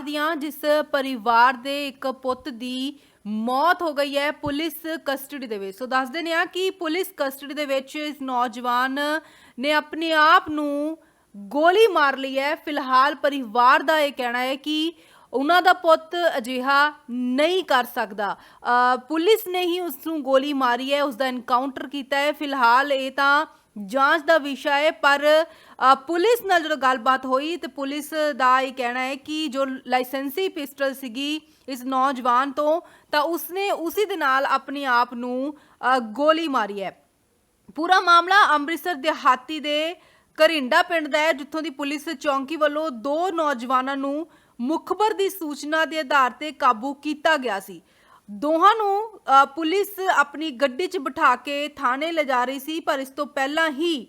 ਪਰਿਵਾਰ ਦੀਆਂ, ਜਿਸ ਪਰਿਵਾਰ ਦੇ ਇੱਕ ਪੁੱਤ ਦੀ ਮੌਤ ਹੋ ਗਈ ਹੈ, ਪੁਲਿਸ ਕਸਟਡੀ ਦੇ ਵਿੱਚ। ਸੋ ਦੱਸਦੇ ਨੇ ਆ ਕਿ ਪੁਲਿਸ ਕਸਟਡੀ ਦੇ ਵਿੱਚ ਇਸ ਨੌਜਵਾਨ ਨੇ ਆਪਣੇ ਆਪ ਨੂੰ ਗੋਲੀ ਮਾਰ ਲਈ ਹੈ। ਫਿਲਹਾਲ ਪਰਿਵਾਰ ਦਾ ਇਹ ਕਹਿਣਾ ਹੈ ਕਿ ਉਹਨਾਂ ਦਾ ਪੁੱਤ ਅਜਿਹਾ ਨਹੀਂ ਕਰ ਸਕਦਾ। ਪੁਲਿਸ ਨੇ ਹੀ ਉਸ ਨੂੰ ਗੋਲੀ ਮਾਰੀ ਹੈ ਉਸ ਦਾ ਐਨਕਾਊਂਟਰ ਕੀਤਾ ਹੈ। ਫਿਲਹਾਲ ਇਹ ਤਾਂ ਜਾਂਚ ਦਾ ਵਿਸ਼ਾ ਹੈ, ਪਰ ਪੁਲਿਸ ਨਾਲ ਜਦੋਂ ਗੱਲਬਾਤ ਹੋਈ ਤੇ ਪੁਲਿਸ ਦਾ ਇਹ ਕਹਿਣਾ ਹੈ ਕਿ ਜੋ ਲਾਇਸੈਂਸੀ ਪਿਸਟਲ ਸੀਗੀ ਇਸ ਨੌਜਵਾਨ ਤੋਂ, ਤਾਂ ਉਸਨੇ ਉਸੇ ਦੇ ਨਾਲ ਆਪਣੇ ਆਪ ਨੂੰ ਗੋਲੀ ਮਾਰੀ ਹੈ। ਪੂਰਾ ਮਾਮਲਾ ਅੰਮ੍ਰਿਤਸਰ ਦਿਹਾਤੀ ਦੇ ਕਰਿੰਡਾ ਪਿੰਡ ਦਾ ਹੈ, ਜਿੱਥੋਂ ਦੀ ਪੁਲਿਸ ਚੌਂਕੀ ਵੱਲੋਂ ਦੋ ਨੌਜਵਾਨਾਂ ਨੂੰ ਮੁਖਬਰ ਦੀ ਸੂਚਨਾ ਦੇ ਆਧਾਰ ਤੇ ਕਾਬੂ ਕੀਤਾ ਗਿਆ ਸੀ। ਦੋਹਾਂ ਨੂੰ ਪੁਲਿਸ ਆਪਣੀ ਗੱਡੀ 'ਚ ਬਿਠਾ ਕੇ ਥਾਣੇ ਲਿਜਾ ਰਹੀ ਸੀ, ਪਰ ਇਸ ਤੋਂ ਪਹਿਲਾਂ ਹੀ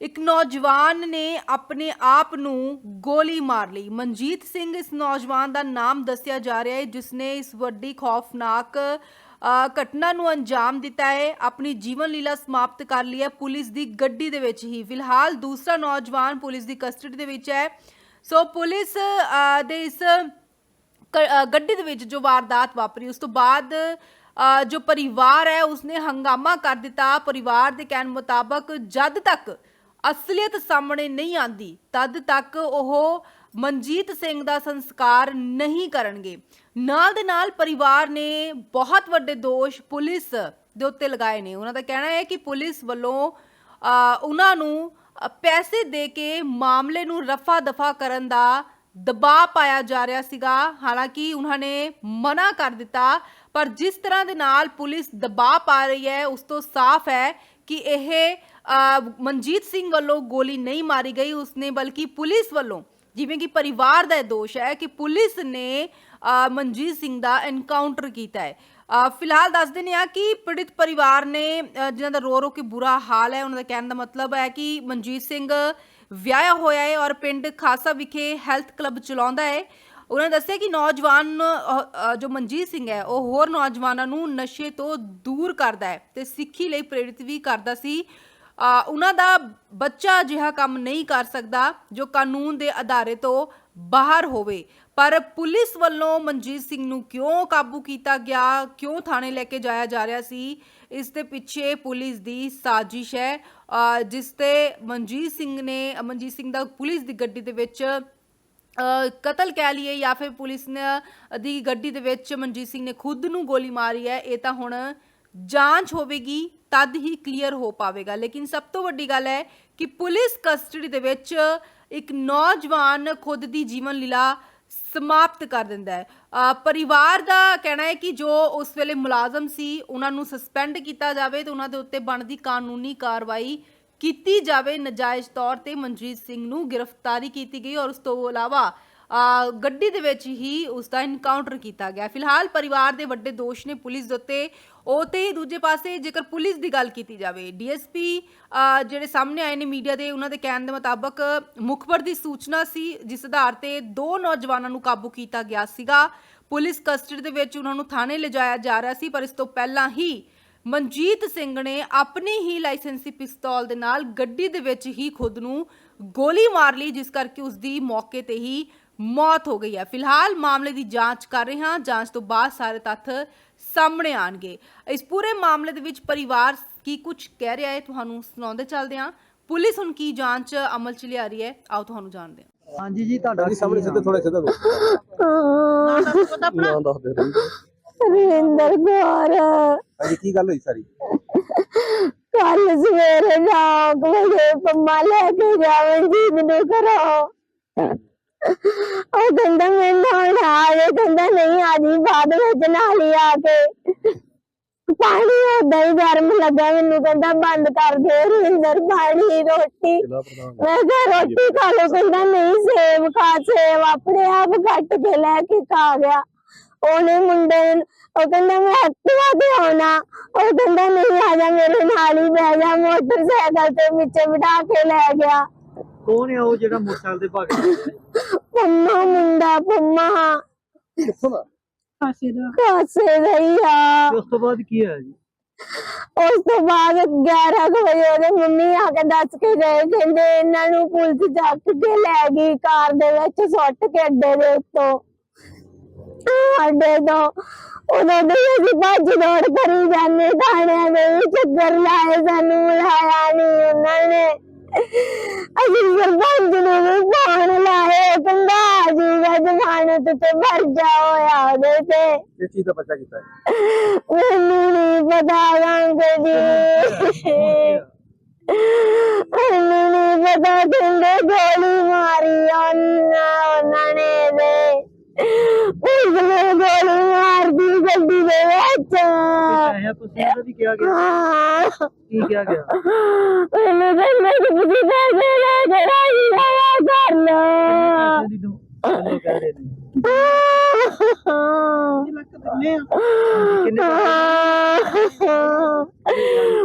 ਇੱਕ ਨੌਜਵਾਨ ਨੇ ਆਪਣੇ ਆਪ ਨੂੰ ਗੋਲੀ ਮਾਰ ਲਈ। ਮਨਜੀਤ ਸਿੰਘ ਇਸ ਨੌਜਵਾਨ ਦਾ ਨਾਮ ਦੱਸਿਆ ਜਾ ਰਿਹਾ ਹੈ ਜਿਸ ਨੇ ਇਸ ਵੱਡੀ ਖੌਫਨਾਕ ਘਟਨਾ ਨੂੰ ਅੰਜਾਮ ਦਿੱਤਾ ਹੈ, ਆਪਣੀ ਜੀਵਨ ਲੀਲਾ ਸਮਾਪਤ ਕਰ ਲਈ ਹੈ। ਪੁਲਿਸ ਦੀ ਗੱਡੀ ਦੇ ਵਿੱਚ ਹੀ। ਫਿਲਹਾਲ ਦੂਸਰਾ ਨੌਜਵਾਨ ਪੁਲਿਸ ਦੀ ਕਸਟਡੀ ਦੇ ਵਿੱਚ ਹੈ। ਸੋ ਪੁਲਿਸ uh, ਦੇ ਇਸ, ਕ- ਗੱਡੀ ਦੇ ਵਿੱਚ ਜੋ ਵਾਰਦਾਤ ਵਾਪਰੀ, ਉਸ ਤੋਂ ਬਾਅਦ ਜੋ ਪਰਿਵਾਰ ਹੈ, ਉਸਨੇ ਹੰਗਾਮਾ ਕਰ ਦਿੱਤਾ। ਪਰਿਵਾਰ ਦੇ ਕਹਿਣ ਮੁਤਾਬਕ, ਜਦ ਤੱਕ ਅਸਲੀਅਤ ਸਾਹਮਣੇ ਨਹੀਂ ਆਂਦੀ, ਤਦ ਤੱਕ ਉਹ ਮਨਜੀਤ ਸਿੰਘ ਦਾ ਸੰਸਕਾਰ ਨਹੀਂ ਕਰਨਗੇ। ਨਾਲ ਦੇ ਨਾਲ ਪਰਿਵਾਰ ਨੇ ਬਹੁਤ ਵੱਡੇ ਦੋਸ਼ ਪੁਲਿਸ ਦੇ ਉੱਤੇ ਲਗਾਏ ਨੇ। ਉਹਨਾਂ ਦਾ ਕਹਿਣਾ ਹੈ ਕਿ ਪੁਲਿਸ ਵੱਲੋਂ ਉਹਨਾਂ ਨੂੰ ਅ, ਪੈਸੇ ਦੇ ਕੇ ਮਾਮਲੇ ਨੂੰ ਰਫਾ ਦਫਾ ਕਰਨ ਦਾ ਦਬਾਅ ਪਾਇਆ ਜਾ ਰਿਹਾ ਸੀਗਾ। ਹਾਲਾਂਕਿ ਉਹਨਾਂ ਨੇ ਮਨਾ ਕਰ ਦਿੱਤਾ ਪਰ ਜਿਸ ਤਰ੍ਹਾਂ ਦੇ ਨਾਲ ਪੁਲਿਸ ਦਬਾਅ ਪਾ ਰਹੀ ਹੈ ਉਸ ਤੋਂ ਸਾਫ਼ ਹੈ ਕਿ ਇਹ ਅ, ਮਨਜੀਤ ਸਿੰਘ ਵੱਲੋਂ ਗੋਲੀ ਨਹੀਂ ਮਾਰੀ ਗਈ ਉਸਨੇ ਬਲਕਿ ਪੁਲਿਸ ਵੱਲੋਂ ਜਿਵੇਂ ਕਿ ਪਰਿਵਾਰ ਦਾ ਇਹ ਦੋਸ਼ ਹੈ ਕਿ ਪੁਲਿਸ ਨੇ ਮਨਜੀਤ ਸਿੰਘ ਦਾ ਐਨਕਾਊਂਟਰ ਕੀਤਾ ਹੈ। ਫਿਲਹਾਲ ਦੱਸ ਦਿੰਦੇ ਆ ਕਿ ਪੀੜਿਤ ਪਰਿਵਾਰ ਨੇ ਅ, ਜਿਨ੍ਹਾਂ ਦਾ ਰੋ ਰੋ ਕੇ ਬੁਰਾ ਹਾਲ ਹੈ ਉਹਨਾਂ ਦਾ ਕਹਿਣ ਦਾ ਮਤਲਬ ਹੈ ਕਿ ਮਨਜੀਤ ਸਿੰਘ ਵਿਆਹਿਆ ਹੋਇਆ ਹੈ ਔਰ ਪਿੰਡ ਖਾਸਾ ਵਿਖੇ ਹੈਲਥ ਕਲੱਬ ਚਲਾਉਂਦਾ ਹੈ। ਉਹਨਾਂ ਨੇ ਦੱਸਿਆ ਕਿ ਨੌਜਵਾਨ ਜੋ ਮਨਜੀਤ ਸਿੰਘ ਹੈ ਉਹ ਹੋਰ ਨੌਜਵਾਨਾਂ ਨੂੰ ਨਸ਼ੇ ਤੋਂ ਦੂਰ ਕਰਦਾ ਹੈ ਤੇ ਸਿੱਖੀ ਲਈ ਪ੍ਰੇਰਿਤ ਵੀ ਕਰਦਾ ਸੀ। ਉਹਨਾਂ ਦਾ ਬੱਚਾ ਅਜਿਹਾ ਕੰਮ ਨਹੀਂ ਕਰ ਸਕਦਾ ਜੋ ਕਾਨੂੰਨ ਦੇ ਅਦਾਰੇ ਤੋਂ ਬਾਹਰ ਹੋਵੇ। ਪਰ ਪੁਲਿਸ ਵੱਲੋਂ ਮਨਜੀਤ ਸਿੰਘ ਨੂੰ ਕਿਉਂ ਕਾਬੂ ਕੀਤਾ ਗਿਆ? ਕਿਉਂ ਥਾਣੇ ਲੈ ਕੇ ਜਾਇਆ ਜਾ ਰਿਹਾ ਸੀ? ਇਸ ਦੇ ਪਿੱਛੇ ਪੁਲਿਸ ਦੀ ਸਾਜ਼ਿਸ਼ ਹੈ। ਜਿਸ ਤੇ ਮਨਜੀਤ ਸਿੰਘ ਨੇ, ਮਨਜੀਤ ਸਿੰਘ ਦਾ ਪੁਲਿਸ ਦੀ ਗੱਡੀ ਦੇ ਵਿੱਚ ਕਤਲ ਕਹਿ ਲਈਏ ਜਾਂ ਫਿਰ ਪੁਲਿਸ ਨੇ ਦੀ ਗੱਡੀ ਦੇ ਵਿੱਚ ਮਨਜੀਤ ਸਿੰਘ ਨੇ ਖੁਦ ਨੂੰ ਗੋਲੀ ਮਾਰੀ ਹੈ। ਇਹ ਤਾਂ ਹੁਣ ਜਾਂਚ ਹੋਵੇਗੀ, ਤਦ ਹੀ ਕਲੀਅਰ ਹੋ ਪਾਵੇਗਾ। ਲੇਕਿਨ ਸਭ ਤੋਂ ਵੱਡੀ ਗੱਲ ਹੈ ਕਿ ਪੁਲਿਸ ਕਸਟਡੀ ਦੇ ਵਿੱਚ ਇੱਕ ਨੌਜਵਾਨ ਖੁਦ ਦੀ ਜੀਵਨ ਲੀਲਾ ਸਮਾਪਤ ਕਰ ਦਿੰਦਾ ਹੈ। ਪਰਿਵਾਰ ਦਾ ਕਹਿਣਾ ਹੈ ਕਿ ਜੋ ਉਸ ਵੇਲੇ ਮੁਲਾਜ਼ਮ ਸੀ, ਉਹਨਾਂ ਨੂੰ ਸਸਪੈਂਡ ਕੀਤਾ ਜਾਵੇ ਤੇ ਉਹਨਾਂ ਦੇ ਉੱਤੇ ਬਣਦੀ ਕਾਨੂੰਨੀ ਕਾਰਵਾਈ ਕੀਤੀ ਜਾਵੇ। ਨਜਾਇਜ਼ ਤੌਰ ਤੇ ਮਨਜੀਤ ਸਿੰਘ ਨੂੰ ਗ੍ਰਿਫਤਾਰੀ ਕੀਤੀ ਗਈ ਔਰ ਉਸ ਤੋਂ ਇਲਾਵਾ ਗੱਡੀ ਦੇ ਵਿੱਚ ਹੀ ਉਸ ਦਾ ਇਨਕਾਊਂਟਰ ਕੀਤਾ ਗਿਆ। ਫਿਲਹਾਲ ਪਰਿਵਾਰ ਦੇ ਵੱਡੇ ਦੋਸ਼ ਨੇ ਪੁਲਿਸ ਦੇ ਉੱਤੇ ਉਹ ਤੇ ਦੂਜੇ ਪਾਸੇ ਜੇਕਰ ਪੁਲਿਸ ਦੀ ਗੱਲ ਕੀਤੀ ਜਾਵੇ, ਡੀਐਸਪੀ ਜਿਹੜੇ ਸਾਹਮਣੇ ਆਏ ਨੇ ਮੀਡੀਆ ਦੇ, ਉਹਨਾਂ ਦੇ ਕਹਿਣ ਦੇ ਮੁਤਾਬਕ ਮੁਖਬਰ ਦੀ ਸੂਚਨਾ ਸੀ, ਜਿਸ ਆਧਾਰ ਤੇ ਦੋ ਨੌਜਵਾਨਾਂ ਨੂੰ ਕਾਬੂ ਕੀਤਾ ਗਿਆ ਸੀਗਾ। ਪੁਲਿਸ ਕਸਟਡੀ ਦੇ ਵਿੱਚ ਉਹਨਾਂ ਨੂੰ ਥਾਣੇ ਲਿਜਾਇਆ ਜਾ ਰਿਹਾ ਸੀ, ਪਰ ਇਸ ਤੋਂ ਪਹਿਲਾਂ ਹੀ ਮਨਜੀਤ ਸਿੰਘ ਨੇ ਆਪਣੀ ਹੀ ਲਾਇਸੈਂਸੀ ਪਿਸਤੌਲ ਦੇ ਨਾਲ ਗੱਡੀ ਦੇ ਵਿੱਚ ਹੀ ਖੁਦ ਨੂੰ ਗੋਲੀ ਮਾਰ ਲਈ, ਜਿਸ ਕਰਕੇ ਉਸ ਦੀ ਮੌਕੇ ਤੇ ਹੀ ਮੌਤ ਹੋ ਗਈ ਹੈ। ਫਿਲਹਾਲ ਮਾਮਲੇ ਦੀ ਜਾਂਚ ਕਰ ਰਹੇ ਹਾਂ। ਜਾਂਚ ਤੋਂ ਬਾਅਦ ਸਾਰੇ ਤੱਥ ਸਾਹਮਣੇ ਆਣਗੇ ਇਸ ਪੂਰੇ ਮਾਮਲੇ ਦੇ ਵਿੱਚ ਪਰਿਵਾਰ ਕੀ ਕੁਝ ਕਹਿ ਰਿਹਾ ਹੈ ਤੁਹਾਨੂੰ ਸੁਣਾਉਂਦੇ ਚੱਲਦੇ ਹਾਂ। ਪੁਲਿਸ ਹੁਣ ਕੀ ਜਾਂਚ ਅਮਲ ਚ ਲਿਆ ਰਹੀ ਹੈ ਆਓ ਤੁਹਾਨੂੰ ਜਾਣਦੇ ਹਾਂ। ਹਾਂਜੀ ਜੀ ਤੁਹਾਡਾ ਜੀ ਸਾਹਮਣੇ ਸਿੱਧੇ ਥੋੜਾ ਸਿੱਧਾ ਨਾ ਦੱਸ ਦੇ ਰਵਿੰਦਰ ਕੌਰ। ਹਾਂਜੀ ਕੀ ਗੱਲ ਹੋਈ ਸਾਰੀ? ਕੱਲ ਸਵੇਰੇ ਨਾ ਵਜੇ ਪੰਮਾ ਲੈ ਕੇ ਜਾਵਣ ਜੀ ਮੈਨੂੰ ਕਰੋ ਉਹ ਕਹਿੰਦਾ ਮੈਂ ਨਾਲ ਆ ਜੇ ਕਹਿੰਦਾ ਨਹੀਂ ਆ ਜੀ ਬਾਅਦ ਵਿੱਚ ਨਾਲ ਹੀ ਆ ਕੇ। ਪਾਣੀ ਉਦਾਂ ਹੀ ਗਰਮ ਲੱਗਾ ਮੈਨੂੰ ਕਹਿੰਦਾ ਬੰਦ ਕਰ ਦੇ ਰਵਿੰਦਰ ਪਾਣੀ ਰੋਟੀ। ਮੈਂ ਕਿਹਾ ਰੋਟੀ ਖਾ ਲਓ ਕਹਿੰਦਾ ਨਹੀਂ ਸੇਬ ਖਾ ਸੇਬ ਆਪਣੇ ਆਪ ਕੱਟ ਕੇ ਲੈ ਕੇ ਖਾ ਗਿਆ। ਉਹਨੇ ਮੁੰਡੇ ਉਹ ਕਹਿੰਦਾ ਮੈਂ ਐਕਟਿਵਾ ਤੇ ਆਉਣਾ। ਉਹ ਕਹਿੰਦਾ ਨਹੀਂ ਆ ਜਾ ਮੇਰੇ ਨਾਲ ਹੀ ਬਹਿ ਜਾ ਮੋਟਰਸਾਈਕਲ ਤੇ ਵਿੱਚ ਬਿਠਾ ਕੇ ਲੈ ਗਿਆ। ਕੌਣ ਹੈ ਉਹ ਜਿਹੜਾ ਮੋਟਰਸਾਈਕਲ ਤੇ ਭੱਗ ਗਿਆ ਪੰਮਾ ਮੁੰਡਾ ਪੰਮਾ। ਕਿੱਥੋਂ ਦਾ? ਕਾਸੇ ਦਾ। ਹੀ ਆ। ਤੇ ਉਸ ਤੋਂ ਬਾਅਦ ਕੀ ਹੋਇਆ ਜੀ? ਉਸ ਤੋਂ ਬਾਅਦ 11 ਕੁ ਵਜੇ ਉਹਦੇ ਮੰਮੀ ਆ ਕੇ ਦੱਸ ਕੇ ਗਏ ਕਹਿੰਦੇ ਇਹਨਾਂ ਨੂੰ ਪੁਲਿਸ ਚੱਕ ਕੇ ਲੈ ਗਈ ਕਾਰ ਦੇ ਵਿੱਚ ਸੁੱਟ ਕੇ ਅੱਡੇ ਦੇ ਉੱਤੋਂ। ਸਾਡੇ ਤੋਂ ਉਦੋਂ ਦੇ ਅਸੀਂ ਭੱਜ ਦੌੜ ਕਰੀ ਜਾਂਦੇ ਥਾਣਿਆਂ ਦੇ ਵਿੱਚ ਚੱਕਰ ਲਾਏ ਸਾਨੂੰ ਲਾਇਆ ਨਹੀਂ ਉਹਨਾਂ ਨੇ। ਅਸੀਂ ਸਰਪੰਚ ਨੂੰ ਫੋਨ ਲਾਏ ਕਹਿੰਦਾ ਜੀਗਾ ਜ਼ਮਾਨਤ ਤੇ ਭਰ ਜਾ ਹੋਇਆ ਉਹਦੇ ਤੇ। ਕਿਸ ਚੀਜ਼ ਦਾ ਬੱਚਾ ਕੀਤਾ ਹੈ ਮੈਨੂੰ ਨਹੀਂ ਪਤਾ ਰੰਗ ਜੀ ਮੈਨੂੰ ਨਹੀਂ ਪਤਾ ਕਹਿੰਦੇ ਗੋਲੀ ਮਾਰੀ ਉਹਨਾਂ ਉਹਨਾਂ ਨੇ ਦੇ ਉਸਨੇ ਗੋਲੀ ਮਾਰਦੀ ਗੱਡੀ ਦੇ ਵਿੱਚ। ਤੁਸੀਂ ਉਹਦਾ ਵੀ ਕਿਹਾ ਗਿਆ ਹਾਂ। ਕੀ ਕਿਹਾ ਗਿਆ ਉਹਨੇ ਮੈਨੂੰ ਪੁੱਛੀ ਦਾ ਜਿਹੜਾ ਜਿਹੜਾ ਜਿਹੜਾ ਕਰਨਾ ਕਿੰਨੇ ਕਹਿ ਰਹੇ ਨੇ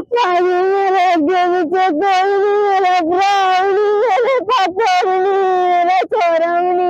ਭਾਵੇਂ ਮੇਰੇ ਦਿਲ ਚ ਤੇਰੀ ਮੇਰੇ ਭਰਾ ਨਹੀਂ ਮੇਰੇ ਪਾਪਾ ਨਹੀਂ ਮੇਰੇ ਸੋਹਰਾ ਨਹੀਂ